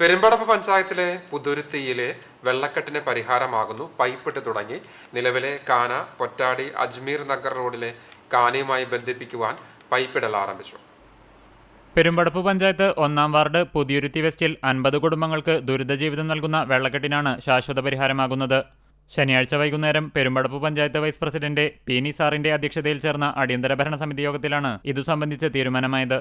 പെരുമ്പടപ്പ് പഞ്ചായത്തിലെ പുതുരുത്തിയിലെ വെള്ളക്കെട്ടിന് പരിഹാരമാകുന്നു. പൈപ്പിട്ട് തുടങ്ങി. നിലവിലെ കാന പൊറ്റാടി അജ്മീർ നഗർ റോഡിലെ കാനയുമായി ബന്ധിപ്പിക്കുവാൻ പൈപ്പിടൽ ആരംഭിച്ചു. പെരുമ്പടപ്പ് പഞ്ചായത്ത് ഒന്നാം വാർഡ് പുതിയുരുത്തി വെസ്റ്റിൽ അൻപത് കുടുംബങ്ങൾക്ക് ദുരിതജീവിതം നൽകുന്ന വെള്ളക്കെട്ടിനാണ് ശാശ്വത പരിഹാരമാകുന്നത്. ശനിയാഴ്ച വൈകുന്നേരം Perumpadappu panchayat vice president P നിസാറിന്റെ അധ്യക്ഷതയിൽ ചേർന്ന അടിയന്തര ഭരണ സമിതി യോഗത്തിലാണ് ഇതു സംബന്ധിച്ച് തീരുമാനമായത്.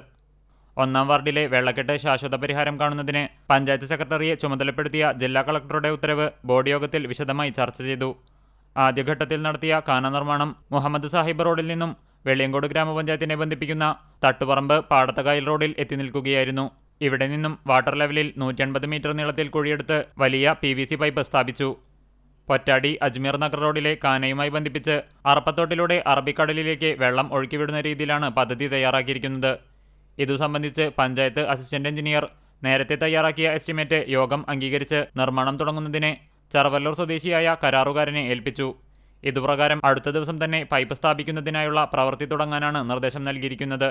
ഒന്നാം വാർഡിലെ വെള്ളക്കെട്ട് ശാശ്വത പരിഹാരം കാണുന്നതിന് പഞ്ചായത്ത് സെക്രട്ടറിയെ ചുമതലപ്പെടുത്തിയ ജില്ലാ കളക്ടറുടെ ഉത്തരവ് ബോർഡ് യോഗത്തിൽ വിശദമായി ചർച്ച ചെയ്തു. ആദ്യഘട്ടത്തിൽ നടത്തിയ കാന നിർമ്മാണം മുഹമ്മദ് സാഹിബ് റോഡിൽ നിന്നും വെള്ളിയങ്കോട് ഗ്രാമപഞ്ചായത്തിനെ ബന്ധിപ്പിക്കുന്ന തട്ടുപറമ്പ് പാടത്തകായൽ റോഡിൽ എത്തി നിൽക്കുകയായിരുന്നു. ഇവിടെ നിന്നും വാട്ടർ ലെവലിൽ നൂറ്റൻപത് മീറ്റർ നീളത്തിൽ കുഴിയെടുത്ത് വലിയ പി വി സി പൈപ്പ് സ്ഥാപിച്ചു. പൊറ്റാടി അജ്മീർ നഗർ റോഡിലെ കാനയുമായി ബന്ധിപ്പിച്ച് അറപ്പത്തോട്ടിലൂടെ അറബിക്കടലിലേക്ക് വെള്ളം ഒഴുക്കിവിടുന്ന രീതിയിലാണ് പദ്ധതി തയ്യാറാക്കിയിരിക്കുന്നത്. ഇതു സംബന്ധിച്ച് പഞ്ചായത്ത് അസിസ്റ്റന്റ് എഞ്ചിനീയർ നേരത്തെ തയ്യാറാക്കിയ എസ്റ്റിമേറ്റ് യോഗം അംഗീകരിച്ച് നിർമ്മാണം തുടങ്ങുന്നതിന് ചെറവല്ലൂർ സ്വദേശിയായ കരാറുകാരനെ ഏൽപ്പിച്ചു. ഇതുപ്രകാരം അടുത്ത ദിവസം തന്നെ പൈപ്പ് സ്ഥാപിക്കുന്നതിനായുള്ള പ്രവൃത്തി തുടങ്ങാനാണ് നിർദ്ദേശം നൽകിയിരിക്കുന്നത്.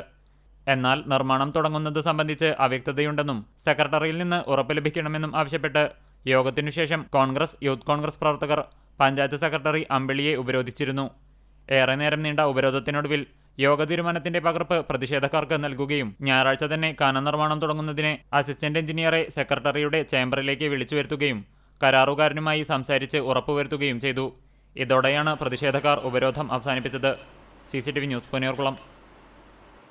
എന്നാൽ നിർമ്മാണം തുടങ്ങുന്നത് സംബന്ധിച്ച് അവ്യക്തതയുണ്ടെന്നും സെക്രട്ടറിയിൽ നിന്ന് ഉറപ്പ് ലഭിക്കണമെന്നും ആവശ്യപ്പെട്ട് യോഗത്തിനുശേഷം കോൺഗ്രസ് യൂത്ത് കോൺഗ്രസ് പ്രവർത്തകർ പഞ്ചായത്ത് സെക്രട്ടറി അമ്പിളിയെ ഉപരോധിച്ചിരുന്നു. ഏറെ നേരം നീണ്ട ഉപരോധത്തിനൊടുവിൽ യോഗ തീരുമാനത്തിന്റെ പകർപ്പ് പ്രതിഷേധക്കാർക്ക് നൽകുകയും ഞായറാഴ്ച തന്നെ കാന നിർമ്മാണം തുടങ്ങുന്നതിന് അസിസ്റ്റന്റ് എഞ്ചിനീയറെ സെക്രട്ടറിയുടെ ചേംബറിലേക്ക് വിളിച്ചു വരുത്തുകയും കരാറുകാരനുമായി സംസാരിച്ച് ഉറപ്പുവരുത്തുകയും ചെയ്തു. ഇതോടെയാണ് പ്രതിഷേധക്കാർ ഉപരോധം അവസാനിപ്പിച്ചത്. C news Ponniyoorkulam